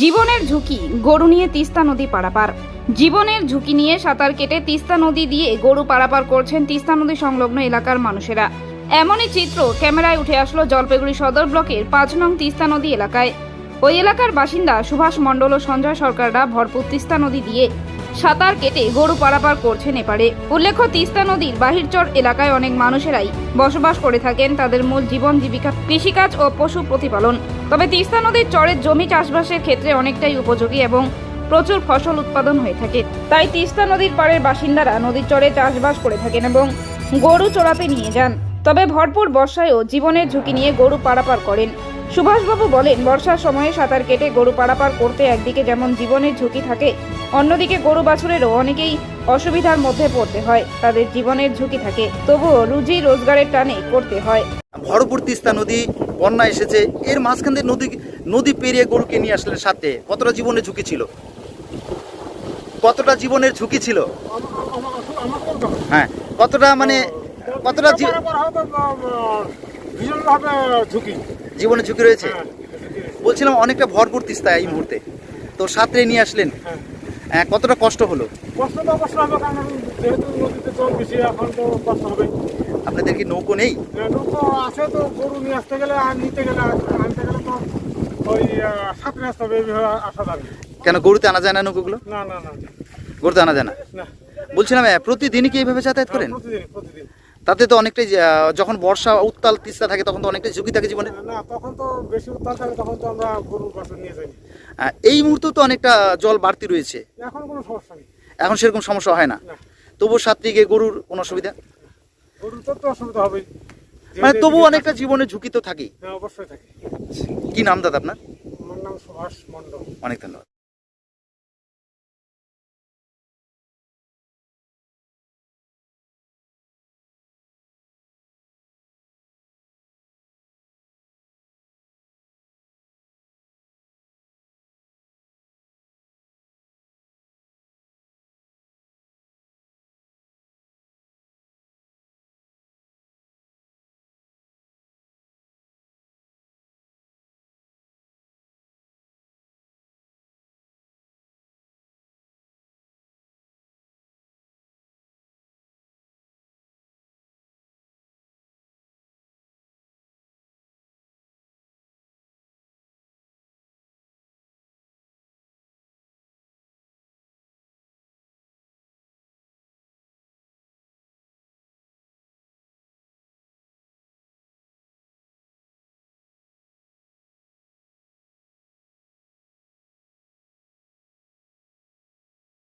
জীবনের ঝুঁকি, গরু নিয়ে তিস্তা নদী পারাপার। জীবনের ঝুঁকি নিয়ে সাঁতার কেটে তিস্তা নদী দিয়ে গরু পারাপার করছেন তিস্তা নদী সংলগ্ন এলাকার মানুষেরা। এমনই চিত্র ক্যামেরায় উঠে আসলো জলপাইগুড়ি সদর ব্লকের পাঁচ নং তিস্তা নদী এলাকায়। ওই এলাকার বাসিন্দা সুভাষ মণ্ডল ও সঞ্জয় সরকাররা ভরপুর তিস্তা নদী দিয়ে সাঁতার কেটে গরু পারাপার করছেন এপারে উল্লেখ্য, তিস্তা নদীর বাহিরচর এলাকায় অনেক মানুষেরাই বসবাস করে থাকেন তাদের মূল জীবন, জীবিকা, কৃষিকাজ ও পশু প্রতিপালন। তবে তিস্তা নদীর চরের জমি চাষবাসের ক্ষেত্রে অনেকটাই উপযোগী এবং প্রচুর ফসল উৎপাদন হয়ে থাকে। তাই তিস্তা নদীর পাড়ের বাসিন্দারা নদীর চরে চাষবাস করে থাকেন এবং গরু চড়াতে নিয়ে যান। তবে ভরপুর বর্ষায়ও জীবনের ঝুঁকি নিয়ে গরু পারাপার করেন। সুভাষবাবু বলেন, বর্ষার সময়ে সাঁতার কেটে গরু পারাপার করতে একদিকে যেমন জীবনের ঝুঁকি থাকে, অন্যদিকে গরু বাছুরেরও অনেকেই অসুবিধার মধ্যে পড়তে হয়, তাদের জীবনের ঝুঁকি থাকে। তবুও রুজি রোজগারের টানে করতে হয়। ভরপুর তিস্তা নদী, বন্যা এসেছে, এর মাঝখান দিয়ে নদী নদী পেরিয়ে গরুকে নিয়ে আসলেন সাথে কতটা জীবনের ঝুঁকি ছিল? কতটা জীবনের ঝুঁকি ছিল? হ্যাঁ কতটা মানে কতটা ভীষণভাবে ঝুঁকি। জীবনের ঝুঁকি রয়েছে? হ্যাঁ, বলছিলাম অনেকটা ভরপুর তিস্তা এই মুহূর্তে। তো সাঁতরে নিয়ে আসলেন। হ্যাঁ। হ্যাঁ, কতটা কষ্ট হলো? কষ্ট তো কষ্ট হবে কারণ যেহেতু নদীতে জল বেশি এখন তো কষ্ট হবে। আপনাদের কি নৌকো নেই? নৌকো আছে তো গরু নিয়ে আসতে গেলে আর নিতে গেলে আনতে গেলে তো ওই সাঁতরে আসতে হবে এইভাবে আসা যাবে কেন গরুতে আনা যায় না নৌকোগুলো? না না না। গরুতে আনা যায় না? বলছিলাম হ্যাঁ, প্রতিদিনই কি এইভাবে যাতায়াত করেন? তাতে তো অনেকটাই যখন বর্ষা উত্তাল তিস্তা থাকে তখন তো অনেকটাই ঝুঁকি থাকে জীবনে। না তখন তো বেশি উত্তাল থাকে তখন তো আমরা গরুর বাসন নিয়ে যাই। এই মুহূর্তে তো অনেকটা জল বাড়তি রয়েছে। এখন কোনো সমস্যা নেই। এখন সেরকম সমস্যা হয় না। তবুও সাত্রী গরুর কোনো অসুবিধা? গরুর তো অসুবিধা মানে তবুও অনেকটা জীবনে ঝুঁকি তো থাকেই। হ্যাঁ অবশ্যই থাকে। কি নাম দাদা আপনার? আমার নাম সুভাষ মণ্ডল। অনেক ধন্যবাদ।